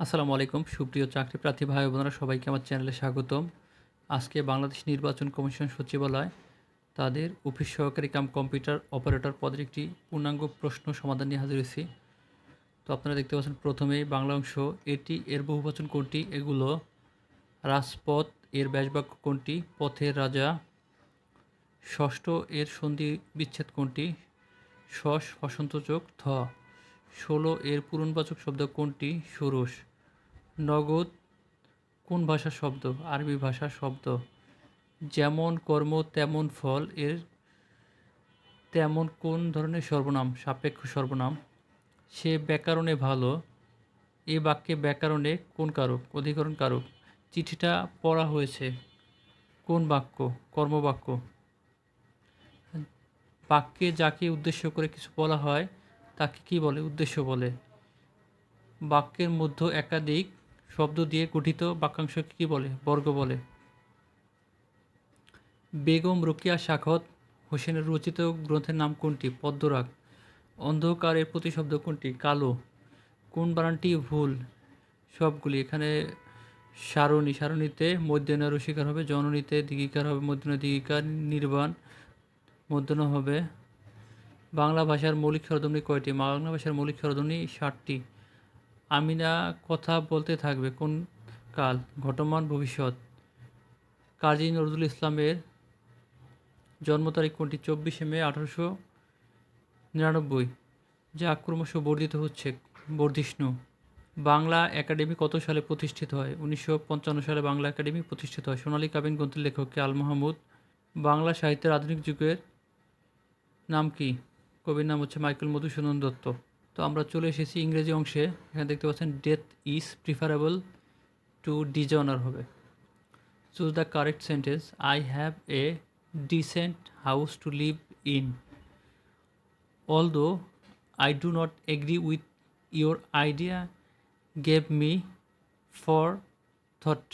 আসসালামু আলাইকুম। সুপ্রিয় চাকরি প্রার্থী ভাই বোনেরা, সবাইকে আমার চ্যানেলে স্বাগতম। আজকে বাংলাদেশ নির্বাচন কমিশন সচিবালয় তাদের অফিস সহকারী কাম কম্পিউটার অপারেটর পদের একটি পূর্ণাঙ্গ প্রশ্ন সমাধান নিয়ে হাজির হয়েছি। তো আপনারা দেখতে পাচ্ছেন প্রথমেই বাংলা অংশ, এটি এর বহুবচন কোনটি? এগুলো রাজপথ, এর ব্যাসবাক্য কোনটি? পথের রাজা। ষষ্ঠ, এর সন্ধি বিচ্ছেদ কোনটি? শস বসন্তযোগ থ। ষোলো এর পূরণবাচক শব্দ কোনটি? ষোড়শ নগদ কোন ভাষার শব্দ? আরবি ভাষার শব্দ। যেমন কর্ম, তেমন ফল এর তেমন কোন ধরনের সর্বনাম? সাপেক্ষ সর্বনাম। সে ব্যাকরণে ভালো। এ বাক্যে ব্যাকরণে কোন কারক? অধিকরণ কারক। চিঠিটা পড়া হয়েছে। কোন বাক্য? কর্মবাক্য। বাক্যে যাকে উদ্দেশ্য করে কিছু বলা হয় তাকে কি বলে, উদ্দেশ্য বলে? বাক্যের মধ্যে একাধিক শব্দ দিয়ে গঠিত বাক্যাংশকে কী বলে, বর্গ বলে। বেগম রোকিয়া শাখত হোসেনের রচিত গ্রন্থের নাম কোনটি? পদ্মরাগ। অন্ধকারের প্রতিশব্দ কোনটি? কালো। কোন বানানটি ভুল? সবগুলি এখানে সারণী, সারণীতে মধ্যনা রসিকার হবে, জননীতে দিগিকার হবে মধ্যনা দিগিকার নির্বাণ মধ্যন হবে। বাংলা ভাষার মৌলিক স্বরধ্বনি কয়টি? বাংলা ভাষার মৌলিক স্বরধ্বনি ষাটটি। আমিনা, কথা বলতে থাকবে কোন কাল? ঘটমান, ভবিষ্যৎ। কাজী নজরুল ইসলামের জন্ম তারিখ কোনটি? চব্বিশে মে আঠারোশো নিরানব্বই। যা ক্রমশ বর্ধিত হচ্ছে, বর্ধিষ্ণু। বাংলা একাডেমি কত সালে প্রতিষ্ঠিত হয়? উনিশশো পঞ্চান্ন সালে বাংলা একাডেমি প্রতিষ্ঠিত হয়। সোনালী কাবিন গ্রন্থের লেখক কে? আল মাহমুদ। বাংলা সাহিত্যের আধুনিক যুগের নাম কি? কবির নাম হচ্ছে মাইকেল মধুসূদন দত্ত। তো আমরা চলে এসেছি ইংরেজি অংশে। এখানে দেখতে পাচ্ছেন death is preferable to dishonour হবে। Choose the correct sentence I have a decent house to live in although I do not agree with your idea gave me for thought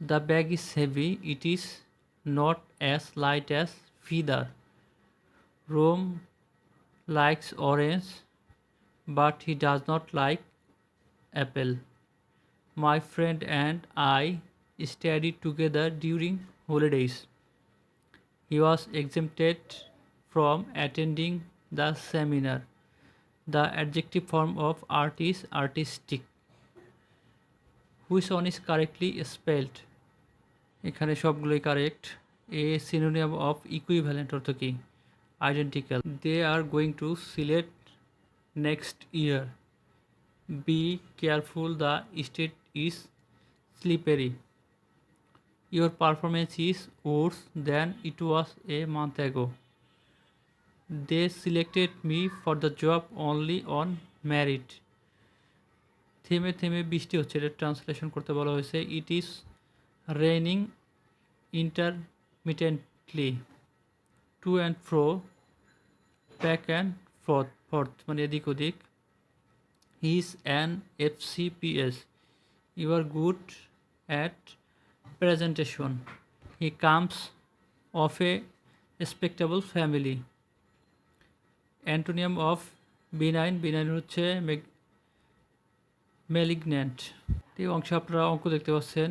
the bag is heavy it is not as light as feather. Rome likes orange, but he does not like apple. My friend and I studied together during holidays. He was exempted from attending the seminar. The adjective form of art is artistic. Which one is correctly spelled? এখানে সবগুলোই correct a synonym of equivalent অর্থ কি identical they are going to Sylhet next year be careful the state is slippery Your performance is worse than it was a month ago. They selected me for the job only on merit. থেমে থেমে বৃষ্টি হচ্ছে। এটা translation করতে বলা হয়েছে। It is raining intermittently to and fro back and forth forth মানে এদিক ওদিক। He is an F C P S you are good at presentation. He comes of a respectable family. Antonym of benign benign হচ্ছে malignant এই অংশে আপনারা অঙ্ক দেখতে পাচ্ছেন।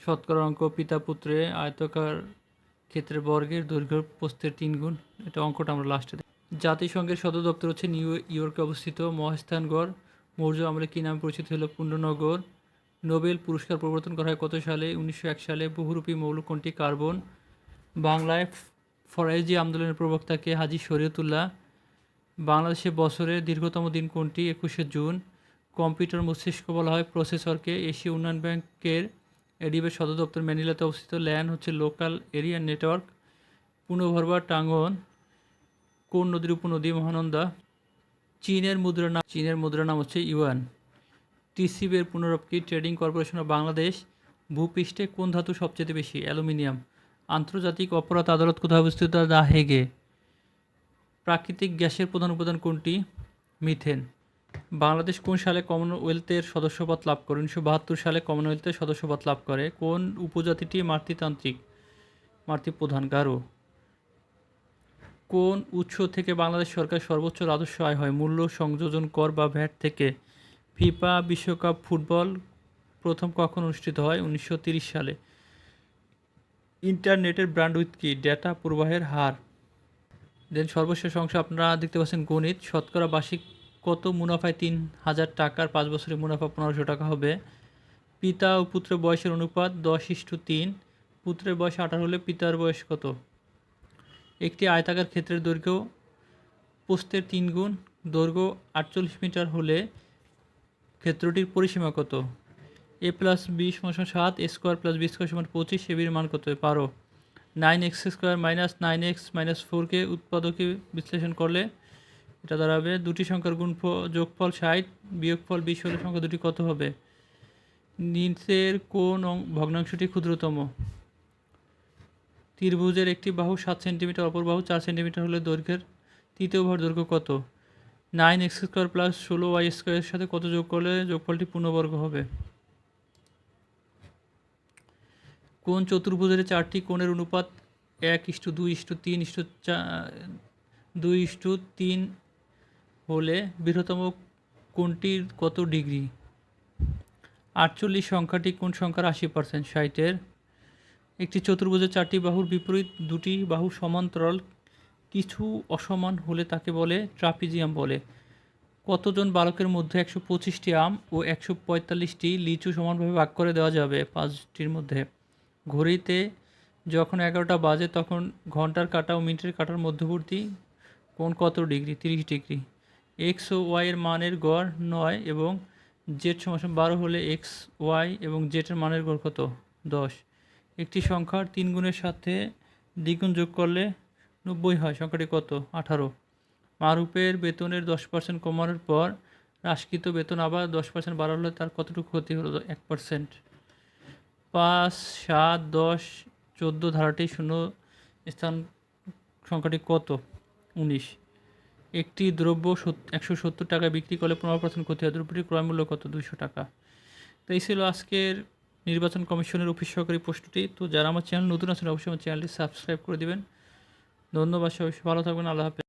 শতকরা অঙ্ক, পিতা পুত্রে, আয়তকার ক্ষেত্রে বর্গের দৈর্ঘ্য প্রস্থের তিন গুণ এটা অঙ্কটা আমরা লাস্টে জাতিসংঘের সদর দপ্তর হচ্ছে নিউ ইয়র্কে অবস্থিত মহাস্থানগড় মৌর্য আমলে কী নামে পরিচিত হলো পূর্ণনগর নোবেল পুরস্কার প্রবর্তন করা হয় কত সালে? উনিশশো এক সালে বহুরূপী মৌল কোনটি কার্বন। বাংলায় ফরাইজি আন্দোলনের প্রবক্তাকে হাজি শরীয়তুল্লাহ। বাংলাদেশে বছরের দীর্ঘতম দিন কোনটি একুশে জুন। কম্পিউটার মস্তিষ্ক বলা হয় প্রসেসরকে। এশীয় উন্নয়ন ব্যাংকের এডিবের সদর দপ্তর ম্যানিলাতে অবস্থিত। ল্যান হচ্ছে লোকাল এরিয়া নেটওয়ার্ক। পুনর্ভরবার টাঙ্গন। কোন নদীর উপনদী মহানন্দা? চীনের মুদ্রা নাম চীনের মুদ্রা নাম হচ্ছে ইউয়ান। টিসিবের পুনরুক্তি ট্রেডিং কর্পোরেশন অফ বাংলাদেশ ভূপৃষ্ঠে কোন ধাতু সবচেয়ে বেশি? অ্যালুমিনিয়াম। আন্তর্জাতিক অপরাধ আদালত কোথায় অবস্থিত? দা হেগে। প্রাকৃতিক গ্যাসের প্রধান উপাদান কোনটি? মিথেন। বাংলাদেশ কোন সালে কমনওয়েলথের সদস্যপদ লাভ করে? উনিশশো বাহাত্তর সালে কমনওয়েলথের সদস্যপদ লাভ করে। কোন উপজাতিটি মাতৃতান্ত্রিক? মাতৃপ্রধান গারো। কোন উৎস থেকে বাংলাদেশ সরকার সর্বোচ্চ রাজস্ব আয় হয়? মূল্য সংযোজন কর বা ভ্যাট থেকে ফিফা বিশ্বকাপ ফুটবল প্রথম কখন অনুষ্ঠিত হয়? উনিশশো সালে। ইন্টারনেটের ব্র্যান্ডউইথ কি? ডেটা প্রবাহের হার। দেন সর্বশেষ অংশ আপনারা দেখতে পাচ্ছেন গণিত। শতকরা বার্ষিক কত মুনাফায় তিন হাজার টাকার পাঁচ বছরের মুনাফা পনেরোশো টাকা হবে? পিতা ও পুত্রের বয়সের অনুপাত দশ ইস্টু তিন। পুত্রের বয়স আঠারো হলে পিতার বয়স কত? একটি আয়তাকার ক্ষেত্রের দৈর্ঘ্য পোস্তের তিন গুণ, দৈর্ঘ্য আটচল্লিশ মিটার হলে ক্ষেত্রটির পরিসীমা কত? এ প্লাস বি সমান সাত, A square plus B square সমান পঁচিশ এবির মান কত? পারো nine X square minus nine X minus ফোরকে উৎপাদকে বিশ্লেষণ করলে এটা দাঁড়াবে দুটি সংখ্যার গুণ যোগফল ষাট, বিয়োগফল বিশ হলে সংখ্যা দুটি কত হবে? নিচের কোন ভগ্নাংশটি ক্ষুদ্রতম? ত্রিভুজের একটি বাহু সাত সেন্টিমিটার, অপর বাহু চার সেন্টিমিটার হলে দৈর্ঘ্যের তৃতীয় ভর দৈর্ঘ্য কত? নাইন এক্স স্কোয়ার প্লাস ষোলো ওয়াই স্কোয়ারের সাথে কত যোগ করলে যোগফলটি পূর্ণবর্গ হবে? কোন চতুর্ভুজের চারটি কোণের অনুপাত এক ইস্টু দুই ইস্টু তিন ইস্টু চা, দুই ইস্টু তিন হলে বৃহত্তম কোণটির কত ডিগ্রি? আটচল্লিশ সংখ্যাটি কোন সংখ্যার আশি পার্সেন্ট ষাটের একটি চতুর্ভুজের চারটি বাহুর বিপরীত দুটি বাহু সমান্তরাল কিছু অসমান হলে তাকে বলে ট্রাপিজিয়াম বলে। কতজন বালকের মধ্যে একশো পঁচিশটি আম ও একশো পঁয়তাল্লিশটি লিচু সমানভাবে ভাগ করে দেওয়া যাবে পাঁচটির মধ্যে? ঘড়িতে যখন এগারোটা বাজে তখন ঘণ্টার কাটা ও মিনিটের কাটার মধ্যবর্তী কোন কত ডিগ্রি? তিরিশ ডিগ্রি। এক্স ও ওয়াইয়ের মানের গড় নয় এবং জেড সমান বারো হলে এক্স ওয়াই এবং জেটের মানের গড় কত? দশ। একটি সংখ্যার তিন গুণের সাথে দ্বিগুণ যোগ করলে নব্বই হয়। সংখ্যাটি কত? আঠারো। মারুপের বেতনের দশ পার্সেন্ট কমানোর পর হ্রাসকৃত বেতন আবার দশ পার্সেন্ট বাড়ালে তার কতটুকু ক্ষতি হলো? এক পার্সেন্ট পাঁচ, সাত, দশ, চোদ্দ ধারাটি শূন্য স্থান সংখ্যাটি কত? উনিশ। একটি দ্রব্য একশো সত্তর টাকায় বিক্রি করলে পনেরো পার্সেন্ট ক্ষতি হয়। দ্রব্যটির ক্রয় মূল্য কত? দুইশো টাকা। তো এই ছিল আজকের নির্বাচন কমিশনের অফিস সহকারী প্রশ্নটি। তো যারা আমার চ্যানেল নতুন আছেন, অবশ্যই আমার চ্যানেলটি সাবস্ক্রাইব করে দেবেন। ধন্যবাদ সবাই, ভালো থাকবেন, আল্লাহ হাফেজ।